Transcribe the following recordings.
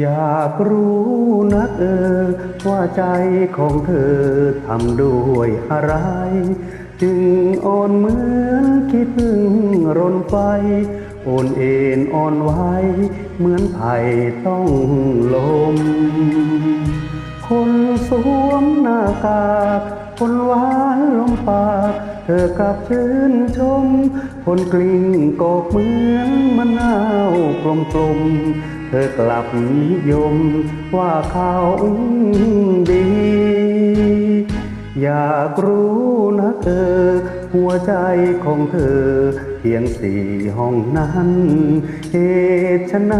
อยากรู้นักเออ ว่าใจของเธอทำด้วยอะไร จึงอ่อนเหมือนคิดพึ่งรนไฟโอนเอ็นอ่อนไหวเหมือนไผ่ต้องลม คนสวมหน้ากากคนหวานลมปากเธอกลับชื่นชม คนกลิ้งกอกเหมือนมะนาวกลมกลมๆ ธอกลับนิยมว่าเขาดี อยากรู้นะเธอหัวใจของเธอ เพียงสี่ห้องนั้น เหตุไฉน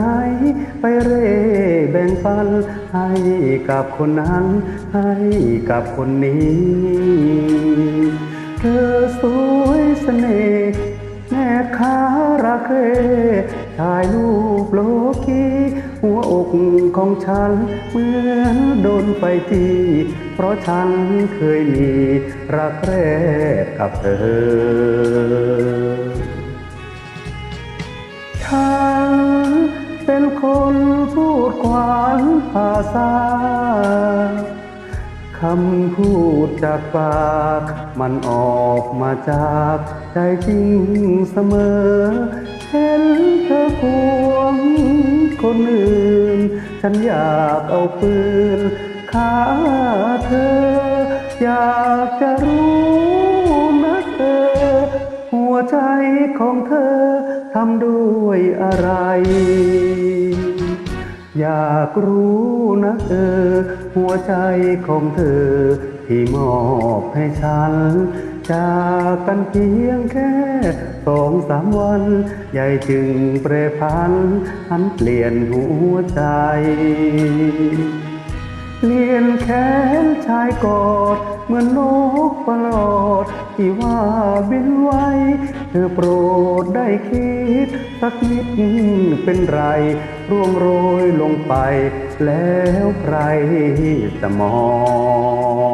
ไปเร่แบ่งปัน ให้กับคนนั้น ให้กับคนนี้ เธอสวยเสน่ห์แม่ค้าราเคถ่ายรูปโล อกของฉันเหมือนโดนไฟที่เพราะฉันเคยมีรักแรกกับเธอ ฉันเป็นคนพูดกวานภาษาคำพูดจากปาก มันออกมาจากใจจริงเสมอ เห็นเธอควงคนอื่น ฉันอยากเอาปืนฆ่าเธอ อยากจะรู้นะเธอ หัวใจของเธอทำด้วยอะไร อยากรู้นะเออ หัวใจของเธอ ที่มอบให้ฉัน จากกันเพียงแค่สองสามวันใหญ่จึงเปรพันหันเปลี่ยนหัวใจ เลียนแขนชายกอด เหมือนนกประหลอด ที่ว่าบินไวเธอโปรดได้คิด สักนิดเป็นไร ร่วงโรยลงไป แล้วใครจะมอง